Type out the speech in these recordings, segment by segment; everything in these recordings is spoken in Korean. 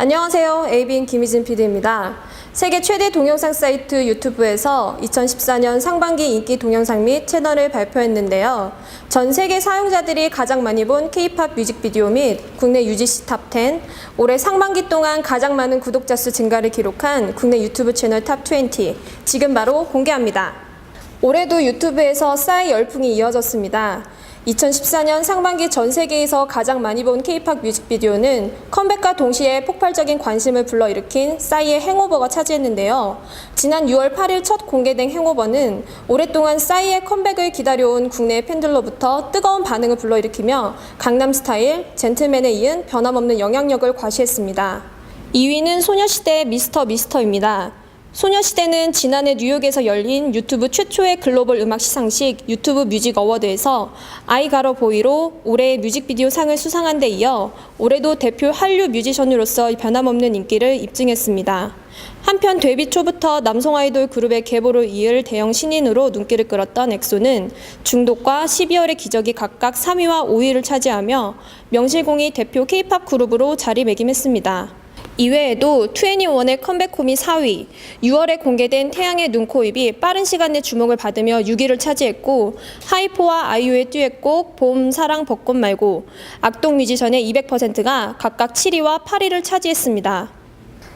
안녕하세요. ABN 김희진 PD입니다. 세계 최대 동영상 사이트 유튜브에서 2014년 상반기 인기 동영상 및 채널을 발표했는데요. 전 세계 사용자들이 가장 많이 본 K-팝 뮤직비디오 및 국내 UGC 탑10, 올해 상반기 동안 가장 많은 구독자 수 증가를 기록한 국내 유튜브 채널 탑20, 지금 바로 공개합니다. 올해도 유튜브에서 싸이 열풍이 이어졌습니다. 2014년 상반기 전 세계에서 가장 많이 본 K-팝 뮤직비디오는 컴백과 동시에 폭발적인 관심을 불러일으킨 싸이의 행오버가 차지했는데요. 지난 6월 8일 첫 공개된 행오버는 오랫동안 싸이의 컴백을 기다려온 국내 팬들로부터 뜨거운 반응을 불러일으키며 강남스타일, 젠틀맨에 이은 변함없는 영향력을 과시했습니다. 2위는 소녀시대의 미스터 미스터입니다. 소녀시대는 지난해 뉴욕에서 열린 유튜브 최초의 글로벌 음악 시상식 유튜브 뮤직 어워드에서 아이 가러 보이로 올해의 뮤직비디오 상을 수상한 데 이어 올해도 대표 한류 뮤지션으로서 변함없는 인기를 입증했습니다. 한편 데뷔 초부터 남성 아이돌 그룹의 계보를 이을 대형 신인으로 눈길을 끌었던 엑소는 중독과 12월의 기적이 각각 3위와 5위를 차지하며 명실공히 대표 K-팝 그룹으로 자리매김했습니다. 이외에도 2NE1의 컴백홈이 4위, 6월에 공개된 태양의 눈, 코, 입이 빠른 시간 내 주목을 받으며 6위를 차지했고 하이포와 아이유의 듀엣곡 봄, 사랑, 벚꽃 말고 악동 뮤지션의 200%가 각각 7위와 8위를 차지했습니다.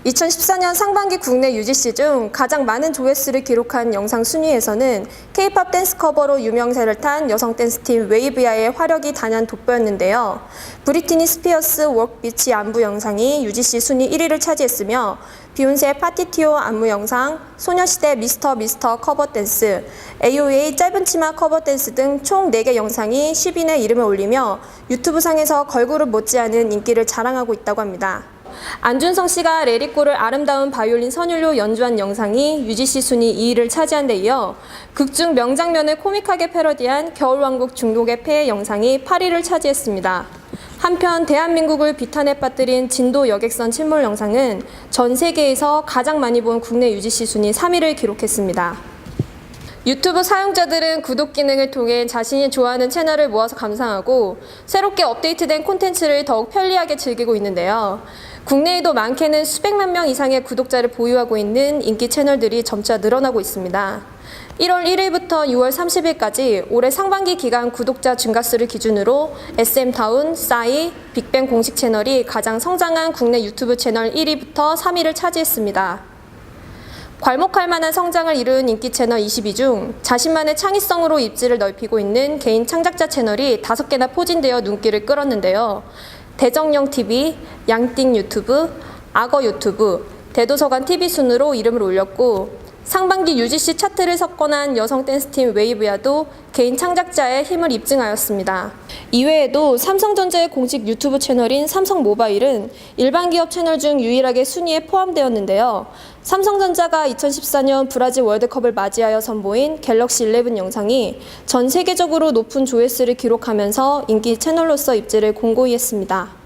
2014년 상반기 국내 UGC 중 가장 많은 조회수를 기록한 영상 순위에서는 K-팝 댄스 커버로 유명세를 탄 여성 댄스팀 웨이브야의 화력이 단연 돋보였는데요. 브리티니 스피어스 워크비치 안무 영상이 UGC 순위 1위를 차지했으며 비욘세 파티티오 안무 영상, 소녀시대 미스터 미스터 커버 댄스, AOA 짧은 치마 커버 댄스 등 총 4개 영상이 10위 내 이름을 올리며 유튜브 상에서 걸그룹 못지않은 인기를 자랑하고 있다고 합니다. 안준성 씨가 레리꼬를 아름다운 바이올린 선율로 연주한 영상이 UGC 순위 2위를 차지한 데 이어 극중 명장면을 코믹하게 패러디한 겨울왕국 중독의 폐해 영상이 8위를 차지했습니다. 한편 대한민국을 비탄에 빠뜨린 진도 여객선 침몰 영상은 전 세계에서 가장 많이 본 국내 UGC 순위 3위를 기록했습니다. 유튜브 사용자들은 구독 기능을 통해 자신이 좋아하는 채널을 모아서 감상하고 새롭게 업데이트된 콘텐츠를 더욱 편리하게 즐기고 있는데요. 국내에도 많게는 수백만 명 이상의 구독자를 보유하고 있는 인기 채널들이 점차 늘어나고 있습니다. 1월 1일부터 6월 30일까지 올해 상반기 기간 구독자 증가수를 기준으로 SM타운, 싸이, 빅뱅 공식 채널이 가장 성장한 국내 유튜브 채널 1위부터 3위를 차지했습니다. 괄목할 만한 성장을 이룬 인기 채널 22 중 자신만의 창의성으로 입지를 넓히고 있는 개인 창작자 채널이 5개나 포진되어 눈길을 끌었는데요. 대정령 TV, 양띵 유튜브, 악어 유튜브, 대도서관 TV 순으로 이름을 올렸고 상반기 UGC 차트를 석권한 여성 댄스팀 웨이브야도 개인 창작자의 힘을 입증하였습니다. 이외에도 삼성전자의 공식 유튜브 채널인 삼성모바일은 일반 기업 채널 중 유일하게 순위에 포함되었는데요. 삼성전자가 2014년 브라질 월드컵을 맞이하여 선보인 갤럭시 11 영상이 전 세계적으로 높은 조회수를 기록하면서 인기 채널로서 입지를 공고히 했습니다.